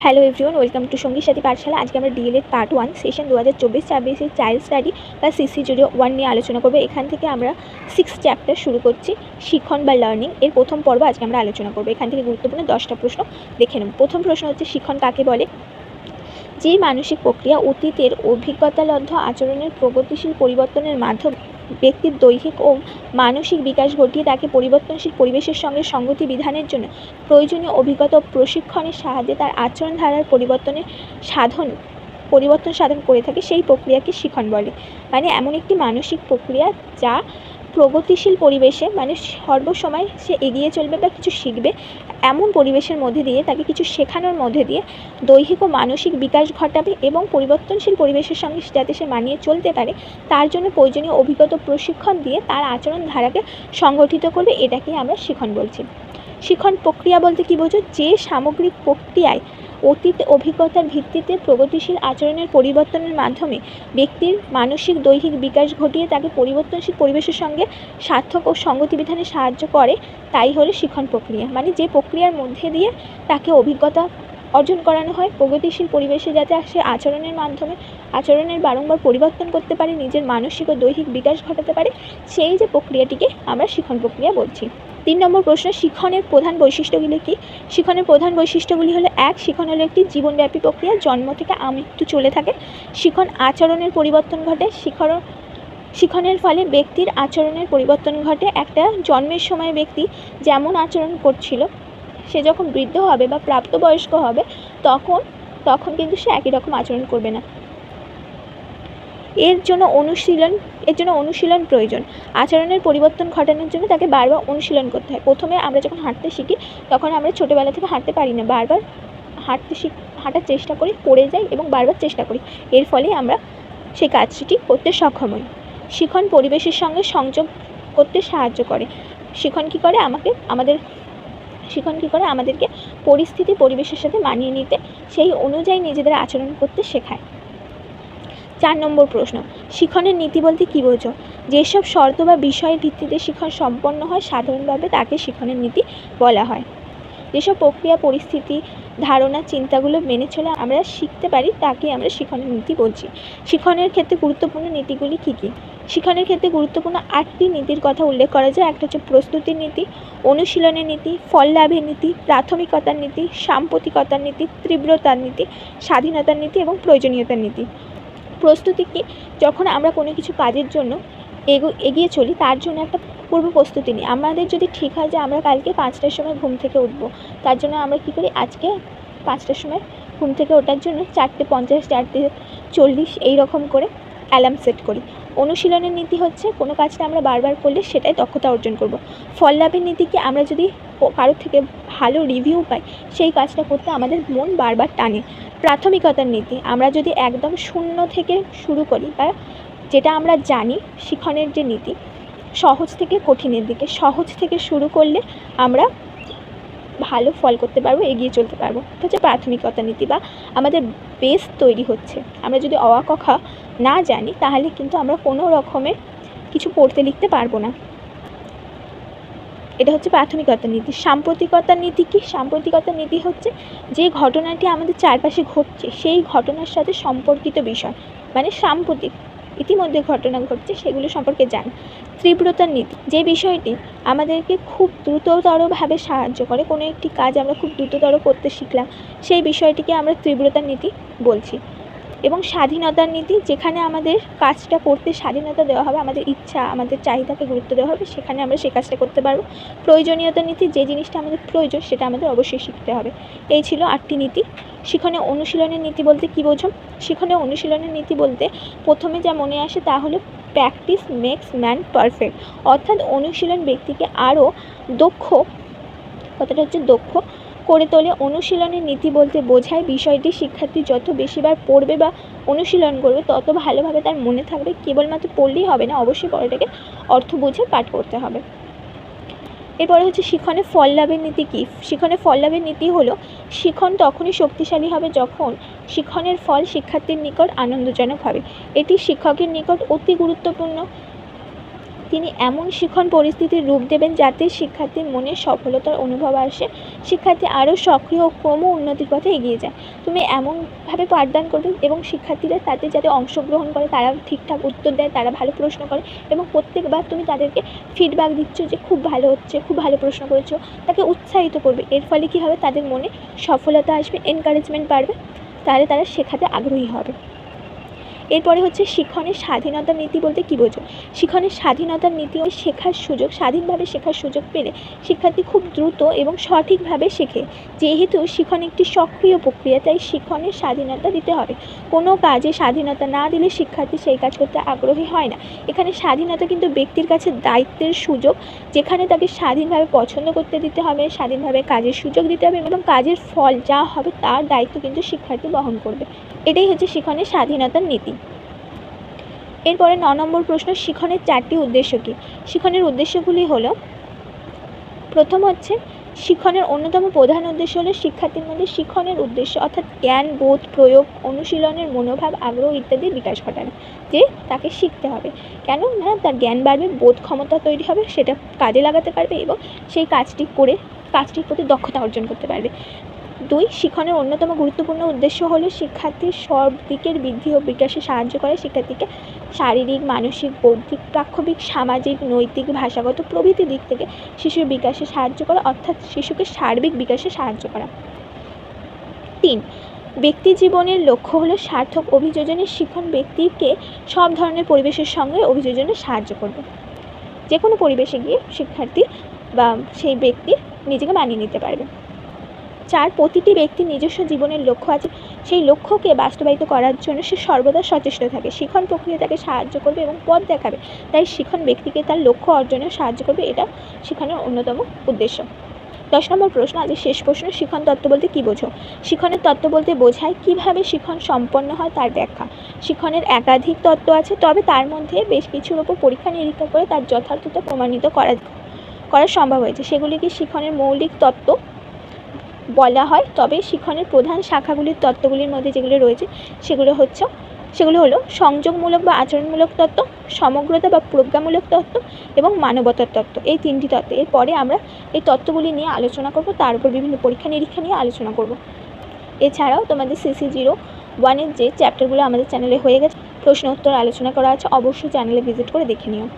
Hello everyone welcome to সঙ্গীর সাথী পাঠশালা আজকে আমরা ডিএলএড পার্ট ওয়ান সেশন দু হাজার চব্বিশ ছাব্বিশের চাইল্ড স্টাডি বা সিসি জুড়ে ওয়ান নিয়ে আলোচনা করব। এখান থেকে আমরা সিক্স চ্যাপ্টার শুরু করছি শিখন বা লার্নিং এর প্রথম পর্ব আজকে আমরা আলোচনা করব। এখান থেকে গুরুত্বপূর্ণ দশটা প্রশ্ন দেখে নেব। প্রথম প্রশ্ন হচ্ছে শিখন কাকে বলে? যে মানসিক প্রক্রিয়া অতীতের অভিজ্ঞতালব্ধ আচরণের প্রগতিশীল পরিবর্তনের মাধ্যমে ব্যক্তির দৈহিক ও মানসিক বিকাশ ঘটিয়ে তাকে পরিবর্তনশীল পরিবেশের সঙ্গে সঙ্গতি বিধানের জন্য প্রয়োজনীয় অভিজ্ঞতা ও প্রশিক্ষণের সাহায্যে তার আচরণ ধারার পরিবর্তনের সাধন, পরিবর্তন সাধন করে থাকে সেই প্রক্রিয়াকে শিখন বলে মানে এমন একটি মানসিক প্রক্রিয়া যা প্রগতিশীল পরিবেশে মানে সর্বসময় সে এগিয়ে চলবে বা কিছু শিখবে, এমন পরিবেশের মধ্যে দিয়ে, তাকে কিছু শেখানোর মধ্যে দিয়ে দৈহিক ও মানসিক বিকাশ ঘটাবে এবং পরিবর্তনশীল পরিবেশের সঙ্গে যাতে সে মানিয়ে চলতে পারে, তার জন্য প্রয়োজনীয় অভিজ্ঞতা প্রশিক্ষণ দিয়ে তার আচরণ ধারাকে সংগঠিত করবে, এটাকেই আমরা শিখন বলছি। শিখন প্রক্রিয়া বলতে কী বোঝো? যে সামগ্রিক প্রক্রিয়ায় অতীত অভিজ্ঞতার ভিত্তিতে প্রগতিশীল আচরণের পরিবর্তনের মাধ্যমে ব্যক্তির মানসিক, দৈহিক বিকাশ ঘটিয়ে তাকে পরিবর্তনশীল পরিবেশের সঙ্গে সার্থক ও সঙ্গতি বিধানে সাহায্য করে, তাই হলো শিখন প্রক্রিয়া। মানে যে প্রক্রিয়ার মধ্যে দিয়ে তাকে অভিজ্ঞতা অর্জন করানো হয়, প্রগতিশীল পরিবেশে যাতে সে আচরণের মাধ্যমে, আচরণের বারংবার পরিবর্তন করতে পারে, নিজের মানসিক ও দৈহিক বিকাশ ঘটাতে পারে, সেই যে প্রক্রিয়াটিকে আমরা শিখন প্রক্রিয়া বলছি। তিন নম্বর প্রশ্ন, শিখনের প্রধান বৈশিষ্ট্যগুলি কী? শিখনের প্রধান বৈশিষ্ট্যগুলি হলো, এক, শিখন হলো একটি জীবনব্যাপী প্রক্রিয়া, জন্ম থেকে আমৃত্যু চলে থাকে। শিখন আচরণের পরিবর্তন ঘটে শিখন শিখনের ফলে ব্যক্তির আচরণের পরিবর্তন ঘটে। একটা জন্মের সময় ব্যক্তি যেমন আচরণ করছিল, সে যখন বৃদ্ধ হবে বা প্রাপ্তবয়স্ক হবে, তখন তখন কিন্তু সে একই রকম আচরণ করবে না। এর জন্য অনুশীলন, এর জন্য অনুশীলন প্রয়োজন। আচরণের পরিবর্তন ঘটানোর জন্য তাকে বারবার অনুশীলন করতে হয়। প্রথমে আমরা যখন হাঁটতে শিখি, তখন আমরা ছোটোবেলা থেকে হাঁটতে পারি না। বারবার হাঁটতে শিখ, হাঁটার চেষ্টা করি, পড়ে যাই এবং বারবার চেষ্টা করি। এর ফলে আমরা সেই কাজটি করতে সক্ষম হই। শিখন পরিবেশের সঙ্গে সংযোগ করতে সাহায্য করে। শিখন কী করে? আমাকে, আমাদের, শিখন কী করে? আমাদেরকে পরিস্থিতি পরিবেশের সাথে মানিয়ে নিতে, সেই অনুযায়ী নিজেদের আচরণ করতে শেখায়। চার নম্বর প্রশ্ন, শিখনের নীতি বলতে কী বোঝো? যেসব শর্ত বা বিষয়ের ভিত্তিতে শিখন সম্পন্ন হয়, সাধারণভাবে তাকে শিখনের নীতি বলা হয়। যেসব প্রক্রিয়া, পরিস্থিতি, ধারণা, চিন্তাগুলো মেনে চলে আমরা শিখতে পারি, তাকে আমরা শিখনের নীতি বলছি। শিখনের ক্ষেত্রে গুরুত্বপূর্ণ নীতিগুলি কী কী? শিখনের ক্ষেত্রে গুরুত্বপূর্ণ আটটি নীতির কথা উল্লেখ করা যায়। একটা হচ্ছে প্রস্তুতির নীতি, অনুশীলনের নীতি, ফল লাভের নীতি, প্রাথমিকতার নীতি, সাম্প্রতিকতার নীতি, তীব্রতার নীতি, স্বাধীনতার নীতি এবং প্রয়োজনীয়তার নীতি। প্রস্তুতি কি যখন আমরা কোনো কিছু কাজের জন্য এগো এগিয়ে চলি, তার জন্য একটা পূর্ব প্রস্তুতি নিই। আমাদের যদি ঠিক হয় যে আমরা কালকে পাঁচটার সময় ঘুম থেকে উঠবো, তার জন্য আমরা কী করি? আজকে পাঁচটার সময় ঘুম থেকে ওঠার জন্য চারটে পঞ্চাশ, চারটে চল্লিশ এই রকম করে অ্যালার্ম সেট করি। অনুশীলনের নীতি হচ্ছে কোনো কাজটা আমরা বারবার করলে সেটাই দক্ষতা অর্জন করব। ফল লাভের নীতি কি? আমরা যদি কারোর থেকে ভালো রিভিউ পাই, সেই কাজটা করতে আমাদের মন বারবার টানে। প্রাথমিকতার নীতি, আমরা যদি একদম শূন্য থেকে শুরু করি বা যেটা আমরা জানি শিখনের যে নীতি, সহজ থেকে কঠিনের দিকে, সহজ থেকে শুরু করলে আমরা ভালো ফল করতে পারব, এগিয়ে চলতে পারব। এটা হচ্ছে প্রাথমিকতা নীতি বা আমাদের বেস তৈরি হচ্ছে। আমরা যদি অ আ ক খ না জানি, তাহলে কিন্তু আমরা কোনো রকমের কিছু পড়তে লিখতে পারব না। এটা হচ্ছে প্রাথমিকতার নীতি। সাম্প্রতিকতার নীতি কি? সাম্প্রতিকতার নীতি হচ্ছে যে ঘটনাটি আমাদের চারপাশে ঘটছে, সেই ঘটনার সাথে সম্পর্কিত বিষয়। মানে সাম্প্রতিক, ইতিমধ্যে ঘটনা ঘটছে, সেগুলো সম্পর্কে জানা। তীব্রতার নীতি, যে বিষয়টি আমাদেরকে খুব দ্রুততরভাবে সাহায্য করে, কোনো একটি কাজ আমরা খুব দ্রুততর করতে শিখলাম, সেই বিষয়টিকে আমরা তীব্রতার নীতি বলছি। এবং স্বাধীনতার নীতি, যেখানে আমাদের কাজটা করতে স্বাধীনতা দেওয়া হবে, আমাদের ইচ্ছা, আমাদের চাহিদাকে গুরুত্ব দেওয়া হবে, সেখানে আমরা সেই কাজটা করতে পারব। প্রয়োজনীয়তা নীতি, যে জিনিসটা আমাদের প্রয়োজন, সেটা আমাদের অবশ্যই শিখতে হবে। এই ছিল আটটি নীতি। শিখনে অনুশীলনের নীতি বলতে কী বোঝো শিখনে অনুশীলনের নীতি বলতে প্রথমে যা মনে আসে তা হলো প্র্যাকটিস মেক্স ম্যান পারফেক্ট। অর্থাৎ অনুশীলন ব্যক্তিকে আরও দক্ষ, কথাটা হচ্ছে দক্ষ করে তোলে। অনুশীলনের নীতি বলতে বোঝায় বিষয়টি শিক্ষার্থী যত বেশিবার পড়বে বা অনুশীলন করবে, তত ভালোভাবে তার মনে থাকবে। কেবলমাত্র পড়লেই হবে না, অবশ্যই পড়াটাকে অর্থ বুঝে পাঠ করতে হবে। এরপরে হচ্ছে শিখনে ফল লাভের নীতি কী? শিখনে ফল লাভের নীতি হলো, শিখন তখনই শক্তিশালী হবে যখন শিখনের ফল শিক্ষার্থীর নিকট আনন্দজনক হবে। এটি শিক্ষকের নিকট অতি গুরুত্বপূর্ণ। তিনি এমন শিখন পরিস্থিতির রূপ দেবেন যাতে শিক্ষার্থীর মনে সফলতার অনুভব আসে। শিক্ষার্থী আরও সক্রিয় ও ক্রম উন্নতির পথে এগিয়ে যায়। তুমি এমনভাবে পাঠদান করবে এবং শিক্ষার্থীরা তাতে যাতে অংশগ্রহণ করে তারা ঠিকঠাক উত্তর দেয়, তারা ভালো প্রশ্ন করে এবং প্রত্যেকবার তুমি তাদেরকে ফিডব্যাক দিচ্ছ যে খুব ভালো হচ্ছে, খুব ভালো প্রশ্ন করেছ, তাকে উৎসাহিত করবে। এর ফলে কী হবে? তাদের মনে সফলতা আসবে এনকারেজমেন্ট বাড়বে, তাহলে তারা শেখাতে আগ্রহী হবে। এরপরে হচ্ছে শিক্ষণের স্বাধীনতার নীতি বলতে কী বোঝো? শিক্ষণের স্বাধীনতার নীতি ও শেখার সুযোগ, স্বাধীনভাবে শেখার সুযোগ পেলে শিক্ষার্থী খুব দ্রুত এবং সঠিকভাবে শেখে। যেহেতু শিখন একটি সক্রিয় প্রক্রিয়া, তাই শিক্ষণের স্বাধীনতা দিতে হবে। কোনো কাজে স্বাধীনতা না দিলে শিক্ষার্থী সেই কাজ করতে আগ্রহী হয় না। এখানে স্বাধীনতা কিন্তু ব্যক্তির কাছে দায়িত্বের সুযোগ, যেখানে তাকে স্বাধীনভাবে পছন্দ করতে দিতে হবে, স্বাধীনভাবে কাজের সুযোগ দিতে হবে এবং কাজের ফল যা হবে তার দায়িত্ব কিন্তু শিক্ষার্থী বহন করবে। এটাই হচ্ছে শিখনের স্বাধীনতার নীতি। এরপরে ন নম্বর প্রশ্ন, শিখনের চারটি উদ্দেশ্য কী? শিখনের উদ্দেশ্যগুলি হলো, প্রথম হচ্ছে, শিখনের অন্যতম প্রধান উদ্দেশ্য হলো শিক্ষার্থীর মধ্যে শিখনের উদ্দেশ্য অর্থাৎ জ্ঞান, বোধ, প্রয়োগ, অনুশীলনের মনোভাব, আগ্রহ ইত্যাদির বিকাশ ঘটানো, যে তাকে শিখতে হবে। কেন? না তার জ্ঞান বাড়বে, বোধ ক্ষমতা তৈরি হবে, সেটা কাজে লাগাতে পারবে এবং সেই কাজটি করে, কাজটির প্রতি দক্ষতা অর্জন করতে পারবে। দুই, শিখনের অন্যতম গুরুত্বপূর্ণ উদ্দেশ্য হলো, শিক্ষার্থীর সব দিকের বৃদ্ধি ও বিকাশে সাহায্য করে, শিক্ষার্থীকে শারীরিক, মানসিক, বৌদ্ধিক, প্রাক্ষবিক, সামাজিক, নৈতিক, ভাষাগত প্রভৃতি দিক থেকে শিশুর বিকাশে সাহায্য করা, অর্থাৎ শিশুকে সার্বিক বিকাশে সাহায্য করা। তিন, ব্যক্তি জীবনের লক্ষ্য হলো সার্থক অভিযোজনের শিখন ব্যক্তিকে সব ধরনের পরিবেশের সঙ্গে অভিযোজনে সাহায্য করবে। যে কোনো পরিবেশে গিয়ে শিক্ষার্থী বা সেই ব্যক্তি নিজেকে মানিয়ে নিতে পারবে। চার প্রতিটি ব্যক্তির নিজস্ব জীবনের লক্ষ্য আছে। সেই লক্ষ্যকে বাস্তবায়িত করার জন্য সে সর্বদা সচেষ্ট থাকে, শিখন প্রক্রিয়া তাকে সাহায্য করবে এবং পথ দেখাবে। তাই শিখন ব্যক্তিকে তার লক্ষ্য অর্জনে সাহায্য করবে, এটা শিখনের অন্যতম উদ্দেশ্য। দশ নম্বর প্রশ্ন আজকে শেষ প্রশ্ন, শিখন তত্ত্ব বলতে কী বোঝো? শিখনের তত্ত্ব বলতে বোঝায় কীভাবে শিখন সম্পন্ন হয় তার ব্যাখ্যা। শিখনের একাধিক তত্ত্ব আছে, তবে তার মধ্যে বেশ কিছুর ওপর পরীক্ষা নিরীক্ষা করে তার যথার্থতা প্রমাণিত করা করা সম্ভব হয়েছে। সেগুলি কি শিখনের মৌলিক তত্ত্ব বলা হয়, তবে শিখনের প্রধান শাখাগুলির তত্ত্বগুলির মধ্যে যেগুলো রয়েছে, সেগুলো হচ্ছে, সেগুলো হলো সংযোগমূলক বা আচরণমূলক তত্ত্ব, সমগ্রতা বা প্রজ্ঞামূলক তত্ত্ব এবং মানবতার তত্ত্ব। এই তিনটি তত্ত্ব। এরপরে আমরা এই তত্ত্বগুলি নিয়ে আলোচনা করব, তার উপর বিভিন্ন পরীক্ষা নিরীক্ষা নিয়ে আলোচনা করব। এছাড়াও তোমাদের সিসি জিরো ওয়ানের যে চ্যাপ্টারগুলো আমাদের চ্যানেলে হয়ে গেছে, প্রশ্ন উত্তর আলোচনা করা আছে, অবশ্যই চ্যানেলে ভিজিট করে দেখে নিও।